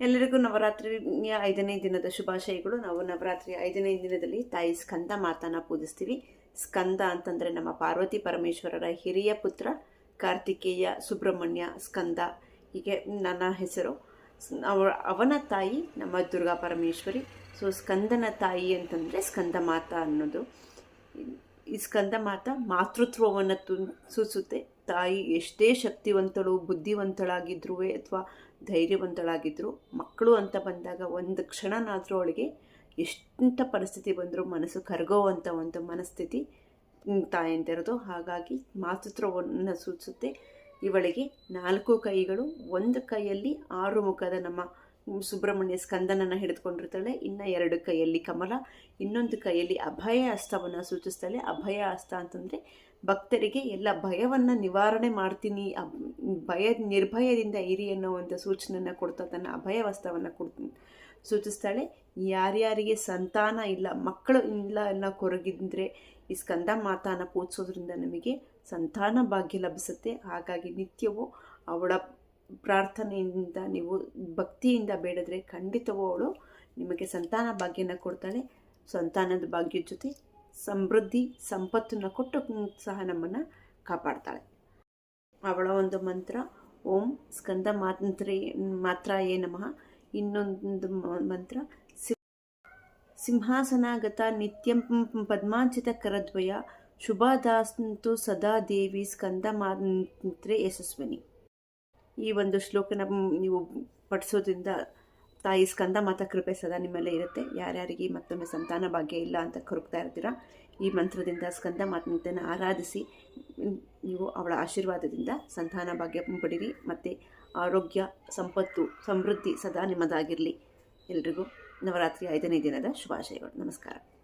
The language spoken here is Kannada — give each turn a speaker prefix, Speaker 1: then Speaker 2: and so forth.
Speaker 1: ಎಲ್ಲರಿಗೂ ನವರಾತ್ರಿಯ ಐದನೇ ದಿನದ ಶುಭಾಶಯಗಳು. ನಾವು ನವರಾತ್ರಿಯ ಐದನೇ ದಿನದಲ್ಲಿ ತಾಯಿ ಸ್ಕಂದ ಮಾತನ ಪೂಜಿಸ್ತೀವಿ. ಸ್ಕಂದ ಅಂತಂದರೆ ನಮ್ಮ ಪಾರ್ವತಿ ಪರಮೇಶ್ವರರ ಹಿರಿಯ ಪುತ್ರ, ಕಾರ್ತಿಕೇಯ ಸುಬ್ರಹ್ಮಣ್ಯ ಸ್ಕಂದ. ಹೀಗೆ ನನ್ನ ಹೆಸರು. ಅವರ ಅವ, ಅವನ ತಾಯಿ ನಮ್ಮ ದುರ್ಗಾ ಪರಮೇಶ್ವರಿ. ಸೊ, ಸ್ಕಂದನ ತಾಯಿ ಅಂತಂದರೆ ಸ್ಕಂದ ಮಾತ ಅನ್ನೋದು. ಈ ಸ್ಕಂದ ಮಾತ ಮಾತೃತ್ವವನ್ನು ತು ಸೂಚಿಸುತ್ತೆ ತಾಯಿ ಎಷ್ಟೇ ಶಕ್ತಿವಂತಳು ಬುದ್ಧಿವಂತಳಾಗಿದ್ರೂ ಅಥವಾ ಧೈರ್ಯವಂತಳಾಗಿದ್ದರು ಮಕ್ಕಳು ಅಂತ ಬಂದಾಗ ಒಂದು ಕ್ಷಣನಾದರೂ ಅವಳಿಗೆ ಎಷ್ಟಂಥ ಪರಿಸ್ಥಿತಿ ಬಂದರೂ ಮನಸ್ಸು ಕರಗೋವಂಥ ಒಂದು ಮನಸ್ಥಿತಿ ತಾಯಿಂದಿರೋದು. ಹಾಗಾಗಿ ಮಾತೃತ್ವವನ್ನು ಸೂಚಿಸುತ್ತೆ. ಇವಳಿಗೆ ನಾಲ್ಕು ಕೈಗಳು, ಒಂದು ಕೈಯಲ್ಲಿ ಆರು ಮುಖದ ನಮ್ಮ ಸುಬ್ರಹ್ಮಣ್ಯ ಸ್ಕಂದನನ್ನು ಹಿಡಿದುಕೊಂಡಿರ್ತಾಳೆ. ಇನ್ನು ಎರಡು ಕೈಯಲ್ಲಿ ಕಮಲ, ಇನ್ನೊಂದು ಕೈಯಲ್ಲಿ ಅಭಯ ಹಸ್ತವನ್ನು ಸೂಚಿಸ್ತಾಳೆ. ಅಭಯ ಅಸ್ತ ಅಂತಂದರೆ ಭಕ್ತರಿಗೆ ಎಲ್ಲ ಭಯವನ್ನು ನಿವಾರಣೆ ಮಾಡ್ತೀನಿ ಭಯ, ನಿರ್ಭಯದಿಂದ ಇರಿ ಅನ್ನೋ ಒಂದು ಸೂಚನೆಯನ್ನು ಕೊಡ್ತಾ ತನ್ನ ಅಭಯ ಹಸ್ತವನ್ನು ಕೊಡ್, ಸೂಚಿಸ್ತಾಳೆ. ಯಾರ್ಯಾರಿಗೆ ಸಂತಾನ ಇಲ್ಲ, ಮಕ್ಕಳು ಇಲ್ಲ ಎಲ್ಲ ಕೊರಗಿದ್ರೆ ಈ ಸ್ಕಂದ ಮಾತಾನ ಪೂಜಿಸೋದ್ರಿಂದ ನಮಗೆ ಸಂತಾನ ಭಾಗ್ಯ ಲಭಿಸುತ್ತೆ. ಹಾಗಾಗಿ ನಿತ್ಯವೂ ಅವಳ ಪ್ರಾರ್ಥನೆಯಿಂದ ನೀವು ಭಕ್ತಿಯಿಂದ ಬೇಡಿದ್ರೆ ಖಂಡಿತವೂ ಅವಳು ನಿಮಗೆ ಸಂತಾನ ಭಾಗ್ಯನ ಕೊಡ್ತಾಳೆ. ಸಂತಾನದ ಭಾಗ್ಯದ ಜೊತೆ ಸಮೃದ್ಧಿ, ಸಂಪತ್ತನ್ನು ಕೊಟ್ಟು ಸಹ ನಮ್ಮನ್ನು ಕಾಪಾಡ್ತಾಳೆ. ಅವಳ ಒಂದು ಮಂತ್ರ, ಓಂ ಸ್ಕಂದ ಮಾತ್ರ ಮಾತ್ರ ಏ ನಮಃ. ಇನ್ನೊಂದು ಮಂತ್ರ ಸಿಂಹಾಸನಾಗತ ನಿತ್ಯಂ ಪದ್ಮಾಂಚಿತ ಕರದ್ವಯ. ಶುಭಾದಾಸ್ತು ಸದಾ ದೇವಿ ಸ್ಕಂದ ಮಾತ್ರೆ ಯಶಸ್ವಿನಿ. ಈ ಒಂದು ಶ್ಲೋಕನ ನೀವು ಪಠಿಸೋದ್ರಿಂದ ತಾಯಿ ಸ್ಕಂದ ಮಾತ ಕೃಪೆ ಸದಾ ನಿಮ್ಮಲ್ಲೇ ಇರುತ್ತೆ. ಯಾರ್ಯಾರಿಗೆ ಮತ್ತೊಮ್ಮೆ ಸಂತಾನ ಭಾಗ್ಯ ಇಲ್ಲ ಅಂತ ಕೊರಗ್ತಾ ಇರ್ತೀರ, ಈ ಮಂತ್ರದಿಂದ ಸ್ಕಂದ ಮಾತನ್ನು ಆರಾಧಿಸಿ ನೀವು ಅವಳ ಆಶೀರ್ವಾದದಿಂದ ಸಂತಾನ ಭಾಗ್ಯ ಪಡೀರಿ. ಮತ್ತು ಆರೋಗ್ಯ, ಸಂಪತ್ತು, ಸಮೃದ್ಧಿ ಸದಾ ನಿಮ್ಮದಾಗಿರಲಿ. ಎಲ್ರಿಗೂ ನವರಾತ್ರಿ ಐದನೇ ದಿನದ ಶುಭಾಶಯಗಳು. ನಮಸ್ಕಾರ.